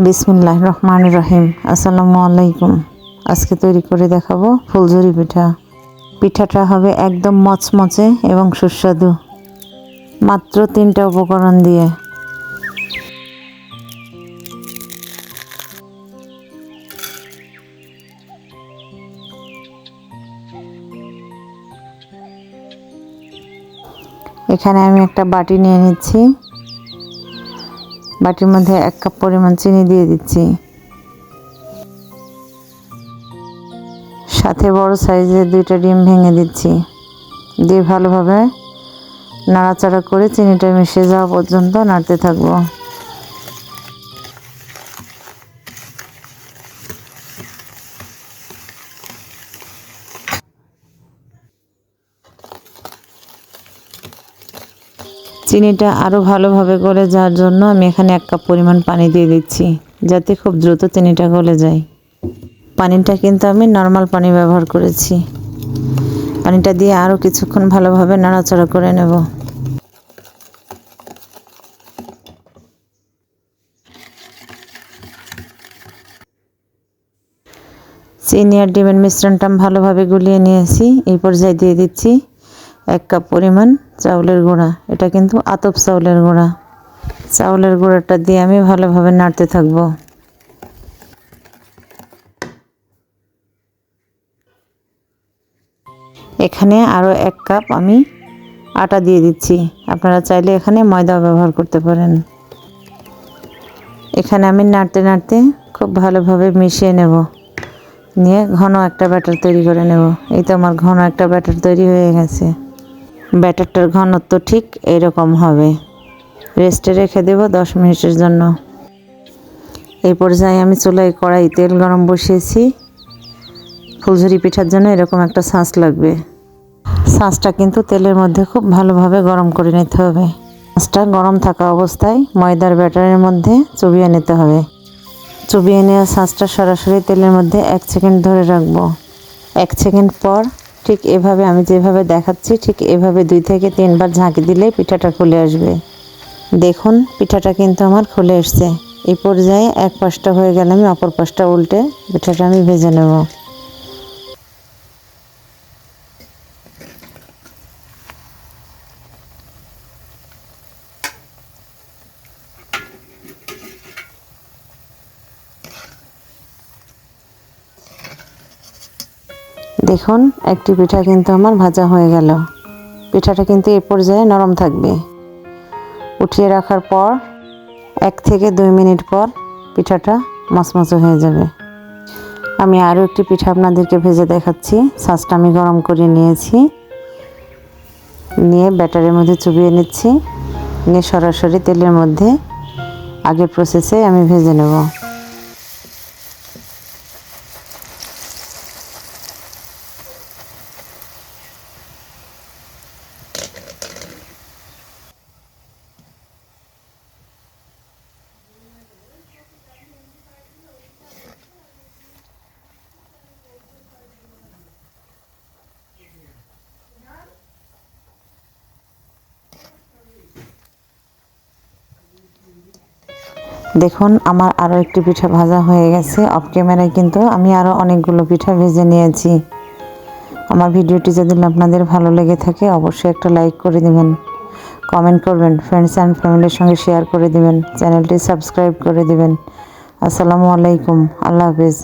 বিসমিল্লাহ রহমান রহিম আসসালামু আলাইকুম। আজকে তৈরি করে দেখাবো ফুলঝুরি পিঠা। পিঠাটা হবে একদম মচমচে এবং সুস্বাদু। মাত্র তিনটা উপকরণ দিয়ে। এখানে আমি একটা বাটি নিয়ে নিচ্ছি। বাটির মধ্যে এক কাপ পরিমাণ চিনি দিয়ে দিচ্ছি। সাথে বড় সাইজের দুইটা ডিম ভেঙে দিচ্ছি। দিয়ে ভালোভাবে নাড়াচাড়া করে চিনিটা মিশে যাওয়া পর্যন্ত নাড়তে থাকব। চিনিটা আরও ভালোভাবে গলে যাওয়ার জন্য আমি এখানে এক কাপ পরিমাণ পানি দিয়ে দিচ্ছি, যাতে খুব দ্রুত চিনিটা গলে যায়। পানিটা কিন্তু আমি নর্মাল পানি ব্যবহার করেছি। পানিটা দিয়ে আরও কিছুক্ষণ ভালোভাবে নাড়াচাড়া করে নেব। চিনি আর ডিমের মিশ্রণটা ভালোভাবে গুলিয়ে নিয়েছি, এই পর্যায়ে দিয়ে দিচ্ছি। এক কাপ পরিমাণ চাউলের গুঁড়া। এটা কিন্তু আতপ চাউলের গুঁড়া। চাউলের গুঁড়াটা দিয়ে আমি ভালোভাবে নাড়তে থাকব। এখানে আরও এক কাপ আমি আটা দিয়ে দিচ্ছি। আপনারা চাইলে এখানে ময়দা ব্যবহার করতে পারেন। এখানে আমি নাড়তে নাড়তে খুব ভালোভাবে মিশিয়ে নেব। নিয়ে ঘন একটা ব্যাটার তৈরি করে নেব। এই তো আমার ঘন একটা ব্যাটার তৈরি হয়ে গেছে। ব্যাটারটার ঘনত্ব ঠিক এরকম হবে। রেস্টে রেখে দেব দশ মিনিটের জন্য। এই পর্যায়ে আমি চুলায় কড়াই তেল গরম বসিয়েছি। ফুলঝুরি পিঠার জন্য এরকম একটা শাঁস লাগবে। শাঁসটা কিন্তু তেলের মধ্যে খুব ভালোভাবে গরম করে নিতে হবে। শাঁসটা গরম থাকা অবস্থায় ময়দার ব্যাটারের মধ্যে চুবিয়ে নিতে হবে। চুবিয়ে নেওয়া শাঁসটা সরাসরি তেলের মধ্যে এক সেকেন্ড ধরে রাখব। এক সেকেন্ড পর ঠিক এভাবে আমি যেভাবে দেখাচ্ছি, ঠিক এভাবে দুই থেকে তিনবার ঝাঁকি দিলে পিঠাটা খুলে আসবে। দেখুন, পিঠাটা কিন্তু আমার খুলে এসছে। এই পর্যায়ে এক পাশটা হয়ে গেলে আমি অপর পাশটা উল্টে পিঠাটা আমি ভেজে নেব। দেখুন, একটি পিঠা কিন্তু আমার ভাজা হয়ে গেল। পিঠাটা কিন্তু এ পর্যায়ে নরম থাকবে। উঠিয়ে রাখার পর, এক থেকে দুই মিনিট পর পিঠাটা মচমচে হয়ে যাবে। আমি আরও একটি পিঠা আপনাদেরকে ভেজে দেখাচ্ছি। সাজটা আমি গরম করে নিয়েছি। নিয়ে ব্যাটারের মধ্যে চুবিয়ে নিচ্ছি। নিয়ে সরাসরি তেলের মধ্যে আগের প্রসেসে আমি ভেজে নেব। দেখুন, আমার আরও একটি পিঠা ভাজা হয়ে গেছে। অফ ক্যামেরায় কিন্তু আমি আরও অনেকগুলো পিঠা ভেজে নিয়েছি। আমার ভিডিওটি যদি আপনাদের ভালো লেগে থাকে, অবশ্যই একটা লাইক করে দেবেন। কমেন্ট করবেন ফ্রেন্ডস অ্যান্ড ফ্যামিলির সঙ্গে শেয়ার করে দেবেন। চ্যানেলটি সাবস্ক্রাইব করে দেবেন। আসসালামু আলাইকুম, আল্লাহ হাফিজ।